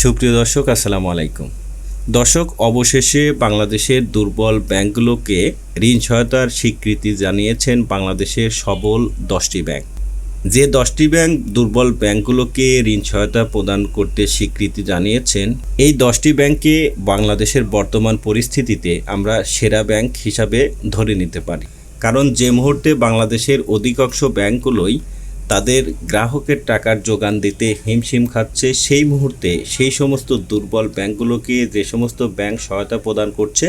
সুপ্রিয় দর্শক, আসসালামু আলাইকুম। দর্শক, অবশেষে বাংলাদেশের দুর্বল ব্যাংকগুলোকে ঋণ সহায়তার স্বীকৃতি জানিয়েছেন বাংলাদেশের সবল দশটি ব্যাংক। যে দশটি ব্যাংক দুর্বল ব্যাংকগুলোকে ঋণ সহায়তা প্রদান করতে স্বীকৃতি জানিয়েছেন, এই দশটি ব্যাংকে বাংলাদেশের বর্তমান পরিস্থিতিতে আমরা সেরা ব্যাংক হিসাবে ধরে নিতে পারি। কারণ যে মুহূর্তে বাংলাদেশের অধিকাংশ ব্যাংকগুলোই তাদের গ্রাহকের টাকার যোগান দিতে হিমশিম খাচ্ছে সেই মুহূর্তে সেই সমস্ত দুর্বল ব্যাংকগুলোকে যে সমস্ত ব্যাংক সহায়তা প্রদান করছে,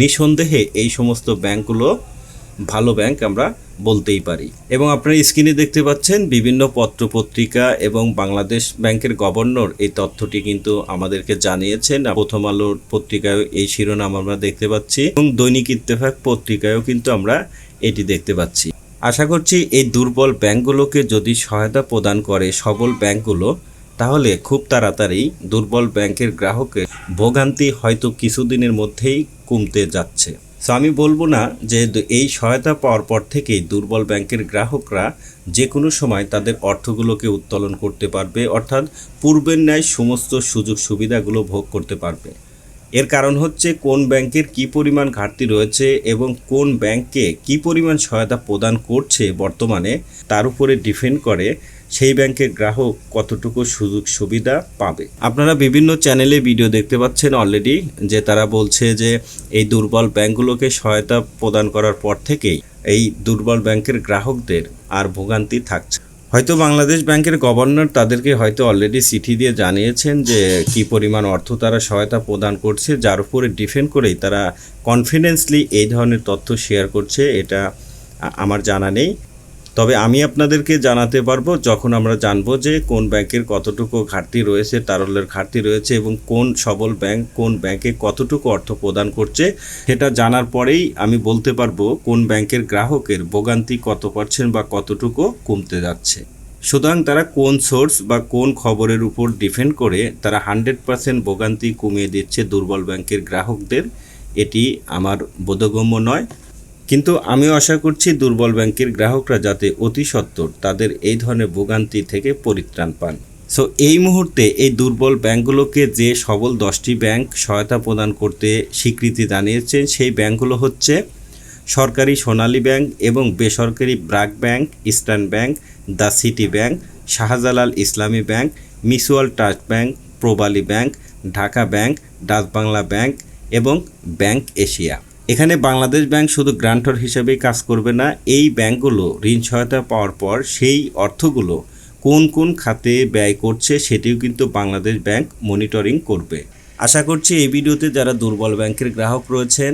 নিঃসন্দেহে এই সমস্ত ব্যাংকগুলো ভালো ব্যাংক আমরা বলতেই পারি। এবং আপনারা স্ক্রিনে দেখতে পাচ্ছেন বিভিন্ন পত্রপত্রিকা এবং বাংলাদেশ ব্যাংকের গভর্নর এই তথ্যটি কিন্তু আমাদেরকে জানিয়েছেন। প্রথম আলোর পত্রিকায় এই শিরোনাম আমরা দেখতে পাচ্ছি এবং দৈনিক ইত্তেফাক পত্রিকায়ও কিন্তু আমরা এটি দেখতে পাচ্ছি। আশা করছি এই দুর্বল ব্যাংকগুলোকে যদি সহায়তা প্রদান করে সবল ব্যাংকগুলো, তাহলে খুব তাড়াতাড়ি দুর্বল ব্যাংকের গ্রাহকের ভোগান্তি হয়তো কিছুদিনের মধ্যেই কমতে যাচ্ছে। সো আমি বলব না যে এই সহায়তা পাওয়ার পর থেকেই দুর্বল ব্যাংকের গ্রাহকরা যে কোনো সময় তাদের অর্থগুলোকে উত্তোলন করতে পারবে, অর্থাৎ পূর্বের ন্যায় সমস্ত সুযোগ সুবিধাগুলো ভোগ করতে পারবে। এর কারণ হচ্ছে কোন ব্যাংকের কি পরিমাণ ঘাটতি রয়েছে এবং কোন ব্যাংকে কি পরিমাণ সহায়তা প্রদান করছে বর্তমানে তার উপরে ডিপেন্ড করে সেই ব্যাংকের গ্রাহক কতটুকু সুযোগ সুবিধা পাবে। আপনারা বিভিন্ন চ্যানেলে ভিডিও দেখতে পাচ্ছেন অলরেডি যে তারা বলছে যে এই দুর্বল ব্যাংকগুলোকে সহায়তা প্রদান করার পর থেকেই এই দুর্বল ব্যাংকের গ্রাহকদের আর ভোগান্তি থাকছে। হয়তো বাংলাদেশ ব্যাংকের গভর্নর তাদেরকে হয়তো অলরেডি চিঠি দিয়ে জানিয়েছেন যে কি পরিমাণ অর্থ তারা সহায়তা প্রদান করছে, যার উপরে ডিফেন্ড করেই তারা কনফিডেন্সলি এই ধরনের তথ্য শেয়ার করছে, এটা আমার জানা নেই। তবে আমি আপনাদেরকে জানাতে পারব যখন আমরা জানব যে কোন ব্যাংকের কতটুকু ঘাটতি রয়েছে, তারল্যের ঘাটতি রয়েছে এবং কোন সবল ব্যাংক কোন ব্যাংকে কতটুকু অর্থ প্রদান করছে, সেটা জানার পরেই আমি বলতে পারব কোন ব্যাংকের গ্রাহকের ভোগান্তি কত পার্সেন্ট বা কতটুকু কমতে যাচ্ছে। সুতরাং তারা কোন সোর্স বা কোন খবরের উপর ডিপেন্ড করে তারা হান্ড্রেড পার্সেন্ট ভোগান্তি কমিয়ে দিচ্ছে দুর্বল ব্যাংকের গ্রাহকদের। এটি আমার বোধগম্য নয়। কিন্তু আমিও আশা করছি দুর্বল ব্যাংকের গ্রাহকরা যাতে অতি সত্বর তাদের এই ধরনের ভোগান্তি থেকে পরিত্রাণ পান। সো এই মুহূর্তে এই দুর্বল ব্যাংকগুলোকে যে সবল দশটি ব্যাংক সহায়তা প্রদান করতে স্বীকৃতি জানিয়েছে সেই ব্যাংকগুলো হচ্ছে সরকারি সোনালী ব্যাংক এবং বেসরকারি BRAC Bank, Eastern Bank, the City Bank, Shahjalal Islami Bank Mutual Trust Bank, Pubali Bank, Dhaka Bank, Dutch Bangla Bank এবং ব্যাংক এশিয়া। এখানে বাংলাদেশ ব্যাংক শুধু গ্রান্টর হিসেবেই কাজ করবে না, এই ব্যাংকগুলো ঋণ সহায়তা পাওয়ার পর সেই অর্থগুলো কোন কোন খাতে ব্যয় করছে সেটিও কিন্তু বাংলাদেশ ব্যাংক মনিটরিং করবে। আশা করছি এই ভিডিওতে যারা দুর্বল ব্যাংকের গ্রাহক রয়েছেন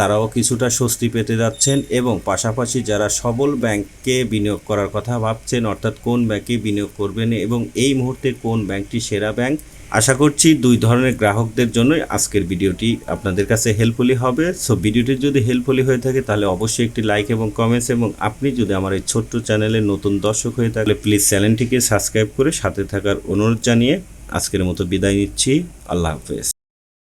তারাও কিছুটা স্বস্তি পেতে যাচ্ছেন এবং পাশাপাশি যারা সবল ব্যাংকে বিনিয়োগ করার কথা ভাবছেন, অর্থাৎ কোন ব্যাংকে বিনিয়োগ করবেন এবং এই মুহূর্তে কোন ব্যাংকটি সেরা ব্যাংক, আশা করছি দুই ধরনের গ্রাহকদের জন্যই আজকের ভিডিওটি আপনাদের কাছে হেল্পফুলি হবে। সো ভিডিওটি যদি হেল্পফুলি হয়ে থাকে, তাহলে অবশ্যই একটি লাইক এবং কমেন্টস এবং আপনি যদি আমার এই ছোট্ট চ্যানেলে নতুন দর্শক হয়ে থাকলে প্লিজ চ্যানেলটিকে সাবস্ক্রাইব করে সাথে থাকার অনুরোধ জানিয়ে আজকের মতো বিদায় নিচ্ছি। আল্লাহ হাফেজ।